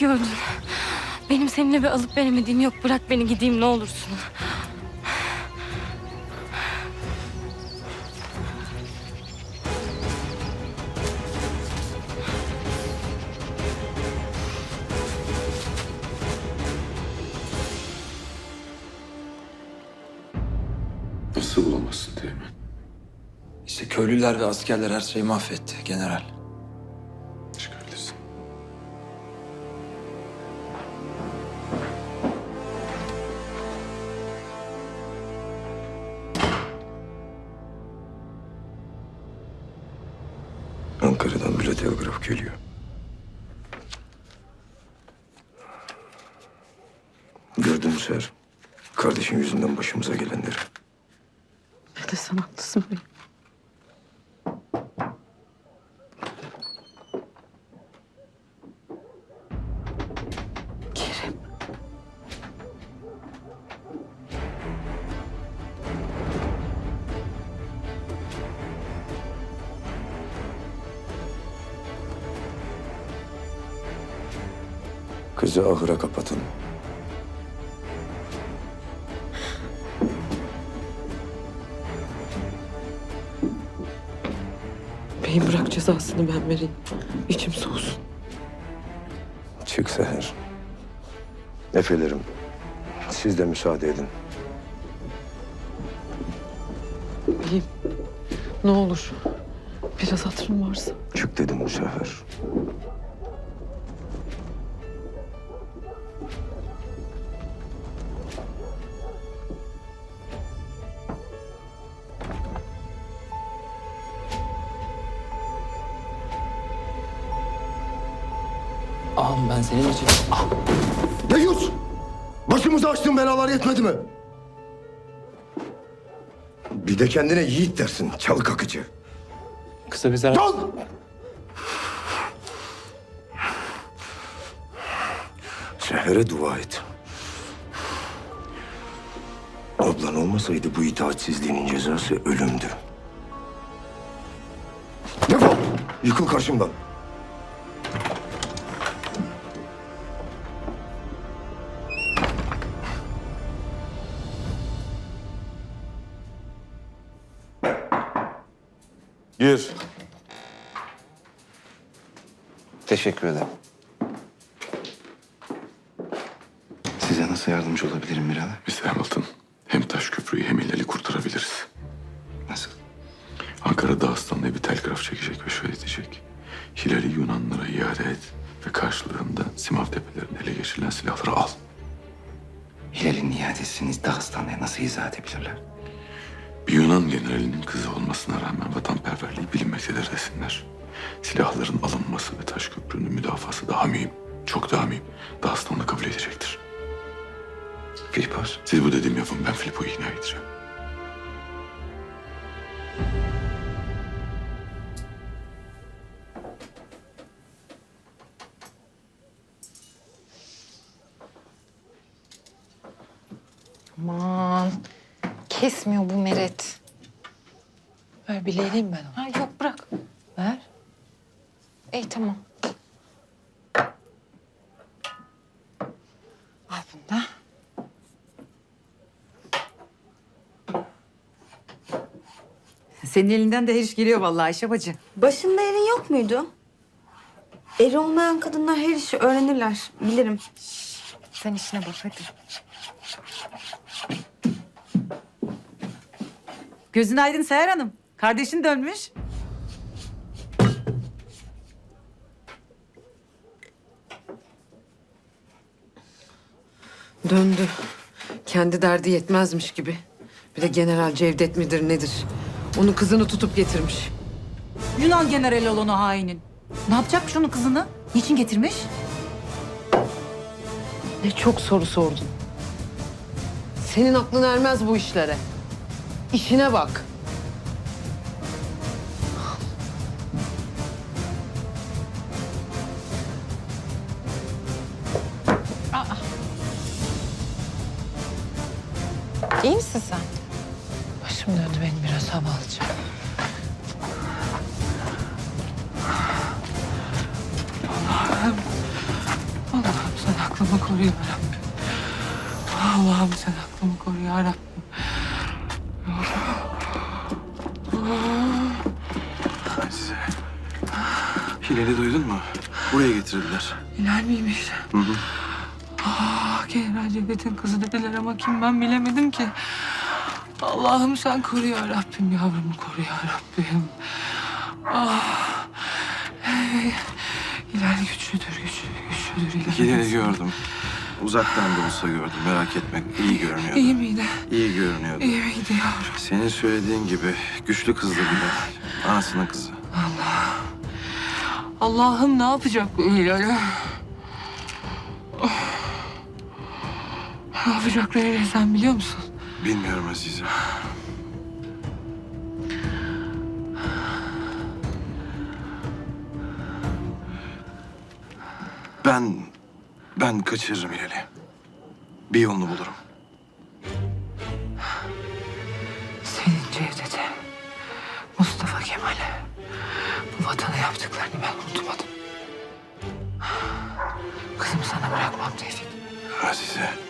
gördün. Benim seninle bir alıp veremediğim yok. Bırak beni gideyim ne olursun. Nasıl bulamazsın Teğmen? İşte köylüler ve askerler her şeyi mahvetti general. Ankara'dan bile telgraf geliyor. Gördün mü Seher? Kardeşin yüzünden başımıza gelenleri. Ne de sen haklısın benim. Kerim. Kızı ahıra kapatın. Beyim bırak cezasını ben vereyim. İçim soğusun. Çık Seher. Efelerim, siz de müsaade edin. Beyim ne olur biraz hatırım varsa. Çık dedim bu sefer. Ağam ben senin için... Ne yut? Başımıza açtığın belalar yetmedi mi? Bir de kendine yiğit dersin, çalık akıcı. Kısa bir zarar... Dal! Seher'e dua et. Ablan olmasaydı bu itaatsizliğinin cezası ölümdü. Defol! Yıkıl karşımdan. Gir. Teşekkür ederim. Size nasıl yardımcı olabilirim Miral? Biz Hamilton hem Taşköprü'yü hem Hilal'i kurtarabiliriz. Nasıl? Ankara Dağıstan'da bir telgraf çekecek ve şöyle diyecek. Hilal'i Yunanlılara iade et ve karşılığında Simav tepelerinde ele geçirilen silahları al. Hilal'in iadesini Dağıstan'a nasıl izah edebilirler? Bir Yunan generalinin kızı olmasına rağmen vatanperverliği bilinmektedir desinler. Silahların alınması ve Taşköprü'nün müdafası daha mühim. Çok daha mühim. Dağıstan'la kabul edecektir. Filipos, Siz bu dediğimi yapın ben Filippo'yu ikna edeceğim. Aman kesmiyor bu meret. Ver bileğleyim ben onu. Ha yok bırak. Ver. İyi tamam. Al bunu da. Senin elinden de her iş geliyor vallahi Ayşe bacı. Başında erin yok muydu? Eri olmayan kadınlar her işi öğrenirler. Bilirim. Sen işine bak hadi. Gözün aydın Seher Hanım. Kardeşin dönmüş. Döndü. Kendi derdi yetmezmiş gibi. Bir de General Cevdet midir nedir? Onun kızını tutup getirmiş. Yunan generali olan o hainin. Ne yapacakmış onun kızını? Niçin getirmiş? Ne çok soru sordun. Senin aklın ermez bu işlere. İşine bak. İyi misin sen? Başım döndü benim biraz hava alacağım. Allah'ım. Allah'ım. aklımı koru ya Rabbim. Allah'ım sen aklımı koru ya Rabbim. Azize. Hilal'i duydun mu? Buraya getirdiler. Hilal miymiş? Ah, General Cevdet'in kızı dediler ama kim ben bilemedim ki. Allah'ım sen koru ya Rabbim, yavrumu koru ya Rabbim. Ah, hey, Hilal güçlüdür, güçlü, güçlüdür Hilal. Hilal'i gördüm. Uzaktan da olsa gördüm. Merak etme. İyi görünüyordu. İyi miydi? İyi görünüyordu. İyi miydi yavrum? Senin söylediğin gibi güçlü kızdı Hilal. Anasının kızı. Allah'ım ne yapacak bu Hilal'e? Ne yapacaklarını sen biliyor musun? Bilmiyorum Azize. Ben... Ben kaçırırım Hilal'i. Bir yolunu bulurum. Senin Cevdet'e, Mustafa Kemal'e bu vatana yaptıklarını ben unutmadım. Kızımı sana bırakmam Tevfik. Azize.